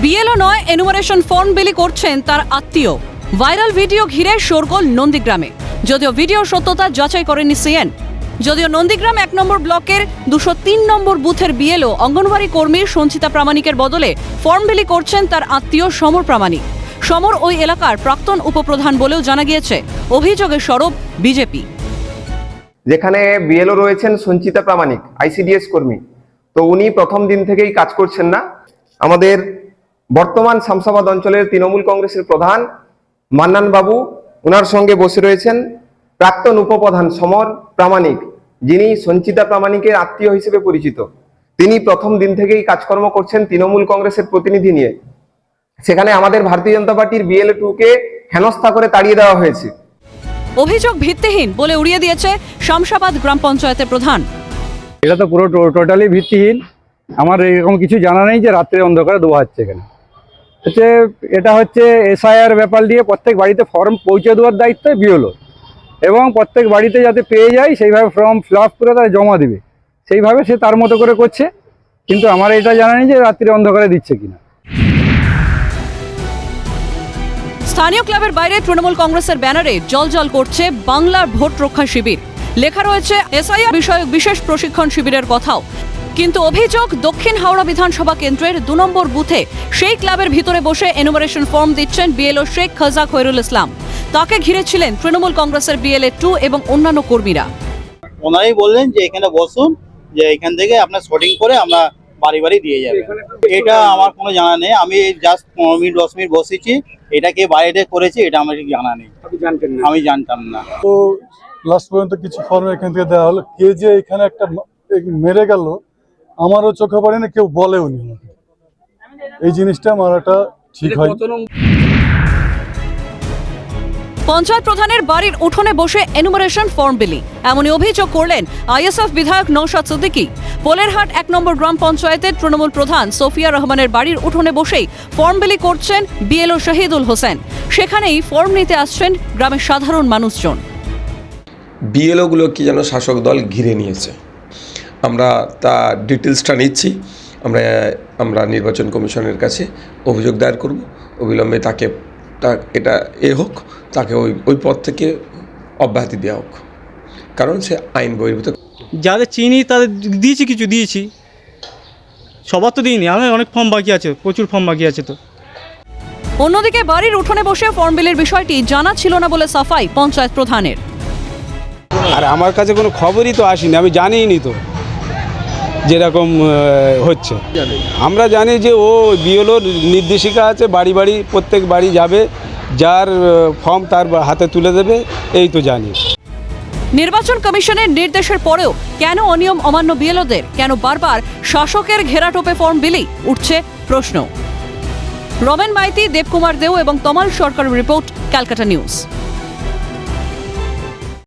BLO নয় enumeration form বিলি করছেন তার আত্মীয়। ভাইরাল ভিডিও ঘিরে শোরগোল নন্দীগ্রামে। যদিও ভিডিও সত্যতা যাচাই করেনি সিএন যদিও নন্দীগ্রাম এক নম্বর ব্লকের দুশো তিন নম্বর বুথের বিএলও অঙ্গনওয়াড়ি কর্মী সঞ্চিতা প্রামাণিকের বদলে ফর্ম বিলি করছেন তার আত্মীয় সমর প্রামাণিক। সমর ওই এলাকার প্রাক্তন উপপ্রধান বলেও জানা গিয়েছে, অভিযোগের স্বরূপ বিজেপি। যেখানে বিএলও রয়েছেন সঞ্চিতা প্রামাণিক আইসিডিএস কর্মী। তো উনি প্রথম দিন থেকেই কাজ করছেন না। আমাদের বর্তমান শামসাবাদ অঞ্চলের তৃণমূল কংগ্রেসের প্রধান মান্নান বাবু ওনার সঙ্গে বসে রয়েছেন প্রাক্তন উপপ্রধান সমর প্রামাণিক যিনি সঞ্চিতা প্রামাণিকের আত্মীয় হিসেবে পরিচিত। তিনি প্রথম দিন থেকেই কাজকর্ম করছেন তৃণমূল কংগ্রেসের প্রতিনিধি নিয়ে। সেখানে আমাদের ভারতীয় জনতা পার্টির বিএলএ টুকে হেনস্থা করে তাড়িয়ে দেওয়া হয়েছে। অভিযোগ ভিত্তিহীন বলে উড়িয়ে দিয়েছে শামসাবাদ গ্রাম পঞ্চায়েতের প্রধান। এটা তো পুরো টোটালি ভিত্তিহীন। আমার এরকম কিছু জানা নেই যে রাত্রে অন্ধকারে দোয়া হচ্ছে এখানে হচ্ছে এটা হচ্ছে এসআইআর ব্যাপার দিয়ে প্রত্যেক বাড়িতে ফর্ম পৌঁছে দেওয়ার দায়িত্ব বিওলো এবং প্রত্যেক বাড়িতে যাতে পেয়ে যায়, সেইভাবে ফর্ম ফিল করে তারা জমা দিবে। সেইভাবে সে তার মতো করে করছে। কিন্তু আমার এটা জানা নেই যে রাত্রে অন্ধকারে দিচ্ছে কিনা। স্থানীয় ক্লাবের বাইরে তৃণমূল কংগ্রেসের ব্যানারে জলজল করছে বাংলার ভোট রক্ষা শিবির। লেখা রয়েছে এসআইআর বিষয়ক বিশেষ প্রশিক্ষণ শিবিরের কথাও। কিন্তু অভিযোগ দক্ষিণ হাওড়া বিধানসভা কেন্দ্রের দু নম্বর বুথে সেই ক্লাবের ভিতরে বসে এনুমারেশন ফর্ম দিচ্ছেন বিএলও শেখ খাজা খৈরুল ইসলাম। তাকে ঘিরে ছিলেন তৃণমূল কংগ্রেসের বিএলএ টু এবং অন্যান্য কর্মীরা। ওনারাই বললেন যে এখানে বসুন যে এখান থেকে আপনার শটিং করে আমরা বাড়ি বাড়ি দিয়ে যাবে। এটা আমার কোনো জানা নেই। আমি জাস্ট পনেরো মিনিট দশ মিনিট বসেছি। এটা কে বাইরে করেছে এটা আমার জানা নেই। আমি জানতাম না। তো লাস্ট পর্যন্ত কিছু ফর্ম এখান থেকে দেওয়া হলো। কে যে এখানে একটা মেরে গেল আমারও চোখে পড়ে না কেউ বলেও নি এই জিনিসটা মারাটা ঠিক হয়। পঞ্চায়েত প্রধানের বাড়ির উঠোনে বসে এনুমারেশন ফর্ম বিলি এমনই অভিযোগ করলেন আইএসএফ বিধায়ক নৌশাদ সিদ্দিকী। পোলেরহাট এক নম্বর গ্রাম পঞ্চায়েতের তৃণমূল প্রধান সোফিয়া রহমানের বাড়ির উঠোনে বসেই ফর্ম বিলি করছেন বিএলও শহীদুল হোসেন। সেখানেই ফর্ম নিতে আসছেন গ্রামের সাধারণ মানুষজন। বিএলওগুলো কি যেন শাসক দল ঘিরে নিয়েছে। আমরা তা ডিটেলসটা নিচ্ছি। আমরা আমরা নির্বাচন কমিশনের কাছে অভিযোগ দায়ের করব। অবিলম্বে তাকে তা এটা এ হোক তাকে ওই ওই পদ থেকে অব্যাহতি দেওয়া হোক। কারণ সে আইন বহির্ভূত। যাদের চিনি তাদের দিয়েছি কিছু দিয়েছি। সবার তো দিইনি আমার অনেক ফর্ম বাকি আছে প্রচুর ফর্ম বাকি আছে তো। অন্যদিকে বাড়ির উঠোনে বসে ফর্ম বিলের বিষয়টি জানা ছিল না বলে সাফাই পঞ্চায়েত প্রধানের। আর আমার কাছে কোনো খবরই তো আসেনি আমি জানিই নি তো। যেরকম হচ্ছে। আমরা জানি যে ও বিএলওর নির্দেশিকা আছে, বাড়ি বাড়ি, প্রত্যেক বাড়ি যাবে, যার ফর্ম তার হাতে তুলে দেবে, এই তো জানি। নির্বাচন কমিশনের নির্দেশের পরেও কেন অনিয়ম অমান্য বিএলওদের? কেন বারবার শাসকের ঘেরাটোপে ফর্ম বিলি? উঠছে প্রশ্ন। রমেন মাইতি, দেবকুমার দেও এবং তমাল সরকার রিপোর্ট, ক্যালকাটা নিউজ।